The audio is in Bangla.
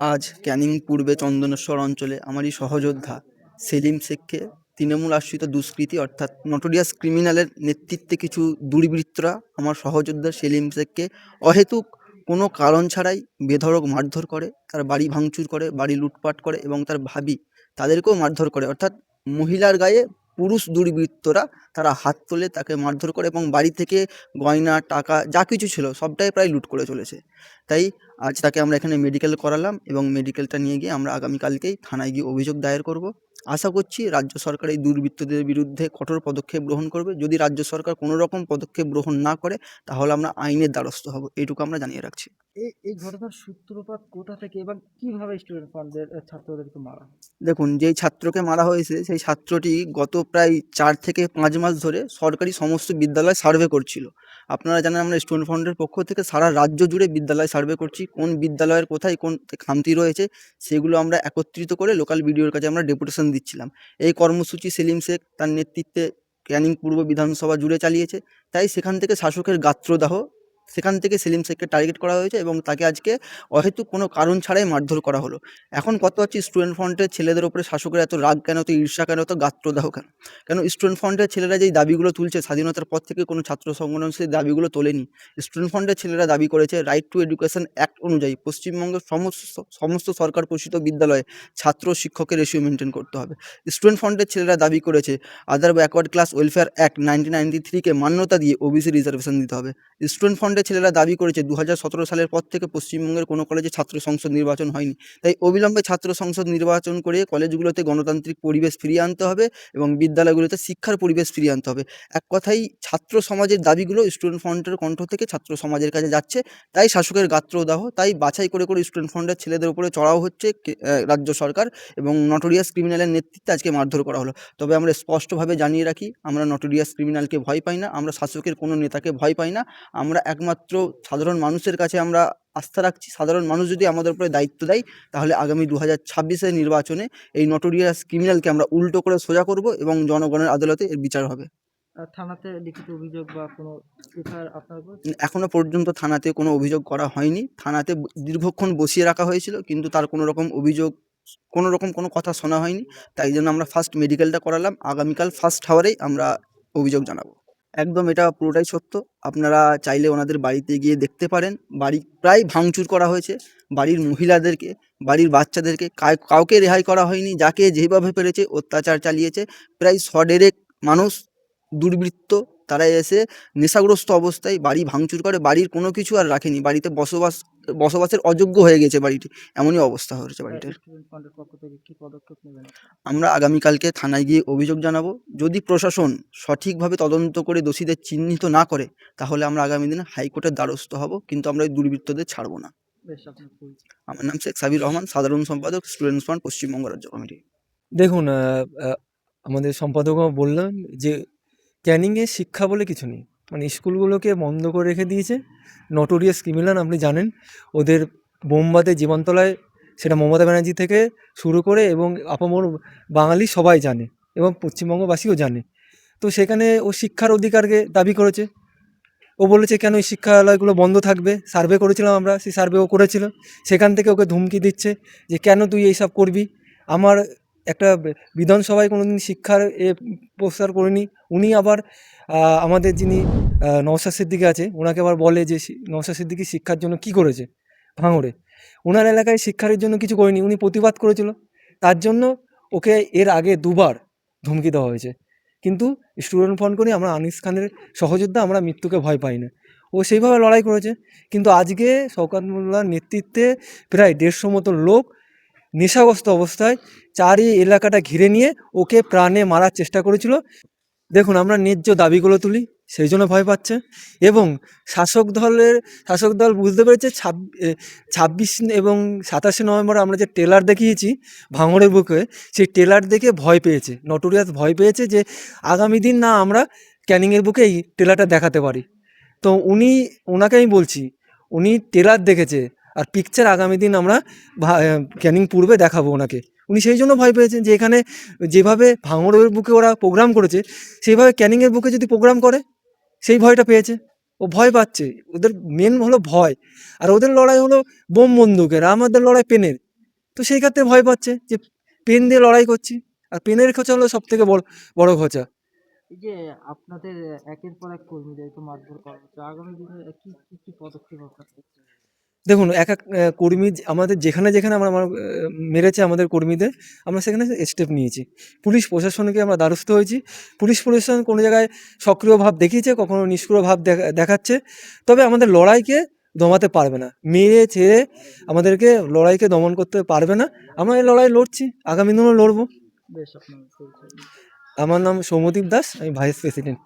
আজ ক্যানিং পূর্বে চন্দনেশ্বর অঞ্চলে আমারই সহযোদ্ধা সেলিম শেখকে তৃণমূল আশ্রিত দুষ্কৃতী অর্থাৎ নটোরিয়াস ক্রিমিনালের নেতৃত্বে কিছু দুর্বৃত্তরা আমার সহযোদ্ধা সেলিম শেখকে অহেতুক কোনো কারণ ছাড়াই বেধড়ক মারধর করে, তার বাড়ি ভাঙচুর করে, বাড়ি লুটপাট করে এবং তার ভাবি তাদেরকেও মারধর করে। অর্থাৎ মহিলার গায়ে পুরুষ দুর্বৃত্তরা তারা হাত তোলে, তাকে মারধর করে এবং বাড়ি থেকে গয়না, টাকা যা কিছু ছিল সবটাই প্রায় লুট করে চলেছে। তাই আজ তাকে আমরা এখানে মেডিকেল করালাম এবং মেডিকেলটা নিয়ে গিয়ে আমরা আগামীকালকেই থানায় গিয়ে অভিযোগ দায়ের করব। আশা করছি রাজ্য সরকার এই দুর্বৃত্তদের বিরুদ্ধে কঠোর পদক্ষেপ গ্রহণ করবে। যদি রাজ্য সরকার কোনো রকম পদক্ষেপ গ্রহণ না করে তাহলে আমরা আইনের দ্বারস্থ হব। এইটুকু আমরা জানিয়ে রাখছি। এই এই ঘটনার সূত্রপাত কোথা থেকে এবং কীভাবে স্টুডেন্ট ফান্ডদের ছাত্রদেরকে মারা দেখুন যেই ছাত্রকে মারা হয়েছে সেই ছাত্রটি গত প্রায় চার থেকে পাঁচ মাস ধরে সরকারি সমস্ত বিদ্যালয় সার্ভে করছিল। আপনারা জানেন আমরা স্টুডেন্ট ফান্ডের পক্ষ থেকে সারা রাজ্য জুড়ে বিদ্যালয় সার্ভে করছি, কোন বিদ্যালয়ের কোথায় কোন খামতি রয়েছে, সেগুলো আমরা একত্রিত করে লোকাল বিডিওর কাছে আমরা ডেপুটেশন দিচ্ছিলাম। এই কর্মসূচি সেলিম শেখ তার নেতৃত্বে ক্যানিং পূর্ব বিধানসভা জুড়ে চালিয়েছে, তাই সেখান থেকে শাসকের গাত্রদাহ সেখান থেকে সেলিম শেখকে টার্গেট করা হয়েছে এবং তাকে আজকে অহেতুক কোনো কারণ ছাড়াই মারধর করা হলো। এখন কত হচ্ছে স্টুডেন্ট ফ্রন্টের ছেলেদের ওপরে শাসকের এত রাগ কেন, এত ঈর্ষা কেন, এত গাত্রদাহ কেন? কেন স্টুডেন্ট ফ্রন্টের ছেলেরা যেই দাবিগুলো তুলছে, স্বাধীনতার পর থেকে কোনো ছাত্র সংগঠন সেই দাবিগুলো তোলেনি। স্টুডেন্ট ফ্রন্টের ছেলেরা দাবি করেছে রাইট টু এডুকেশন অ্যাক্ট অনুযায়ী পশ্চিমবঙ্গের সমস্ত সমস্ত সরকার পোষিত বিদ্যালয়ে ছাত্র শিক্ষকের রেশিও মেনটেন করতে হবে। স্টুডেন্ট ফ্রন্টের ছেলেরা দাবি করেছে other backward class welfare act nineteen ninety থ্রিকে মান্যতা দিয়ে ওবিসি রিজার্ভেশন দিতে হবে। স্টুডেন্ট ফ্রন্টের ছেলেরা দাবি করেছে দু হাজার সতেরো সালের পর থেকে পশ্চিমবঙ্গের কোনো কলেজে ছাত্র সংসদ নির্বাচন হয়নি। তাই অবিলম্বে ছাত্র সংসদ নির্বাচন করে কলেজগুলোতে গণতান্ত্রিক পরিবেশ ফিরিয়ে আনতে হবে এবং বিদ্যালয়গুলোতে শিক্ষার পরিবেশ ফিরিয়ে আনতে হবে। এক কথাই ছাত্র সমাজের দাবিগুলো স্টুডেন্ট ফ্রন্টের কণ্ঠ থেকে ছাত্র সমাজের কাছে যাচ্ছে। তাই শাসকের গাত্রদাহ তাই বাছাই করে করে স্টুডেন্ট ফ্রন্টের ছেলেদের উপরে চড়াও হচ্ছে রাজ্য সরকার এবং নটোরিয়াস ক্রিমিনালের নেতৃত্বে আজকে মারধর করা হলো। তবে আমরা স্পষ্টভাবে জানিয়ে রাখি, আমরা নটোরিয়াস ক্রিমিনালকে ভয় পাই না, আমরা শাসকের কোনো নেতাকে ভয় পাই না, আমরা একমাত্র সাধারণ মানুষের কাছে আমরা আস্থা রাখছি সাধারণ মানুষ যদি আমাদের উপরে দায়িত্ব দেয় তাহলে আগামী দু হাজার ছাব্বিশের নির্বাচনে এই নটোরিয়াস ক্রিমিনালকে আমরা উল্টো করে সোজা করব এবং জনগণের আদালতে এর বিচার হবে। থানাতে লিখিত অভিযোগ বা কোনো এখনও পর্যন্ত থানাতে কোনো অভিযোগ করা হয়নি। থানাতে দীর্ঘক্ষণ বসিয়ে রাখা হয়েছিল কিন্তু তার কোনো রকম অভিযোগ কোনো রকম কোনো কথা শোনা হয়নি। তাই জন্য আমরা ফার্স্ট মেডিকেলটা করালাম। আগামীকাল ফার্স্ট হাওয়ারেই আমরা অভিযোগ জানাব। একদম এটা পুরোটাই সত্য। আপনারা চাইলে ওনাদের বাড়িতে গিয়ে দেখতে পারেন। বাড়ি প্রায় ভাঙচুর করা হয়েছে। বাড়ির মহিলাদেরকে, বাড়ির বাচ্চাদেরকে কাউকে রেহাই করা হয়নি। যাকে যেভাবে পেরেছে অত্যাচার চালিয়েছে। প্রায় সডেরেক মানুষ দুর্বৃত্ত তারা এসে নেশাগ্রস্ত অবস্থায় বাড়ি ভাঙচুর করে বাড়ির কোনো কিছু আর রাখেনি। বাড়িতে বসবাস বসবাসের অযোগ্য হয়ে গেছে বাড়িটি। এমনই অবস্থা হয়েছে বাড়িটার। আমরা আগামীকালকে থানায় গিয়ে অভিযোগ জানাব। যদি প্রশাসন সঠিকভাবে তদন্ত করে দোষীদের চিহ্নিত না করে তাহলে আমরা আগামী দিনে হাইকোর্টের দ্বারস্থ হব কিন্তু আমরা এই দুর্বৃত্তদের ছাড়বো না। বেশ আপনার পরিচয়। আমার নাম শেখ সাবির রহমান সাধারণ সম্পাদক স্টুডেন্টস ফান্ড পশ্চিমবঙ্গ রাজ্য কমিটি। দেখুন আমাদের সম্পাদকও বললেন যে ক্যানিংয়ে শিক্ষা বলে কিছু নেই। মানে স্কুলগুলোকে বন্ধ করে রেখে দিয়েছে। নটোরিয়াস ক্রিমিনাল আপনি জানেন, ওদের বোমবাদে জীবনতলায়, সেটা মমতা ব্যানার্জি থেকে শুরু করে এবং আপামর বাঙালি সবাই জানে এবং পশ্চিমবঙ্গবাসীও জানে। তো সেখানে ও শিক্ষার অধিকারকে দাবি করেছে। ও বলেছে, কেন এই শিক্ষালয়গুলো বন্ধ থাকবে? সার্ভে করেছিলাম আমরা, সেই সার্ভে ও করেছিল। সেখান থেকে ওকে ধুমকি দিচ্ছে যে, কেন তুই এইসব করবি? আমার একটা বিধানসভায় কোনো দিন শিক্ষার এ প্রস্তার করিনি। উনি আবার আমাদের যিনি নওশাদ সিদ্দিকি আছে ওনাকে আবার বলে যে নওশাদ সিদ্দিকি শিক্ষার জন্য কি করেছে? ভাঙড়ে। ওনার এলাকায় শিক্ষার জন্য কিছু করেনি, উনি প্রতিবাদ করেছিল। তার জন্য ওকে এর আগে দুবার ধমকি দেওয়া হয়েছে। কিন্তু স্টুডেন্ট ফোন করে আমরা আনিস খানের সহযোদ্ধা, আমরা মৃত্যুকে ভয় পাই না। ও সেইভাবে লড়াই করেছে। কিন্তু আজকে শওকাত মোল্লার নেতৃত্বে প্রায় দেড়শো মতো লোক নেশাগ্রস্ত অবস্থায় চারি এলাকাটা ঘিরে নিয়ে ওকে প্রাণে মারার চেষ্টা করেছিল। দেখুন, আমরা ন্যায্য দাবিগুলো তুলি, সেই জন্য ভয় পাচ্ছে। এবং শাসক দলের, শাসক দল বুঝতে পেরেছে, ছাব- ছাব্বিশ এবং সাতাশে নভেম্বর আমরা যে টেলার দেখিয়েছি ভাঙড়ের বুকে, সেই টেলার দেখে ভয় পেয়েছে। নটোরিয়াস ভয় পেয়েছে যে আগামী দিন না আমরা ক্যানিংয়ের বুকে এই টেলারটা দেখাতে পারি। তো উনি ওনাকে আমি বলছি, উনি টেলার দেখেছে আর পিকচার আগামী দিন আমরা ক্যানিং পূর্বে দেখাবো ওনাকে। উনি সেই জন্য ভয় পেয়েছেন যে এখানে যেভাবে ভাঙড়ের বুকে ওরা প্রোগ্রাম করেছে, সেইভাবে ক্যানিংয়ের বুকে যদি প্রোগ্রাম করে, সেই ভয়টা পেয়েছে। ও ভয় পাচ্ছে। ওদের মেন হলো ভয়। আর ওদের লড়াই হলো বোম বন্দুকের আমাদের লড়াই পেনের। তো সেই ক্ষেত্রে ভয় পাচ্ছে যে পেন দিয়ে লড়াই করছি। আর পেনের খোঁচা হলো সব থেকে বড় বড় খোঁচা। যে আপনাদের একের পর এক কর্মীদেরকে মারধর করা হচ্ছে, আগামী দিনে কি কি পদক্ষেপ আপনারা? দেখুন এক এক কর্মী আমাদের যেখানে যেখানে আমরা আমার, মেরেছে আমাদের কর্মীদের আমরা সেখানে স্টেপ নিয়েছি। পুলিশ প্রশাসনকে আমরা দ্বারস্থ হয়েছি। পুলিশ প্রশাসন কোনো জায়গায় সক্রিয় ভাব দেখিয়েছে কখনো নিষ্ক্রিয় ভাব দেখা- দেখাচ্ছে। তবে আমাদের লড়াইকে দমাতে পারবে না। মেরে ছেড়ে আমাদেরকে লড়াইকে দমন করতে পারবে না। আমরা এই লড়াই লড়ছি। আগামী দিনেও লড়বো। আমার নাম সৌমদীপ দাস আমি ভাইস প্রেসিডেন্ট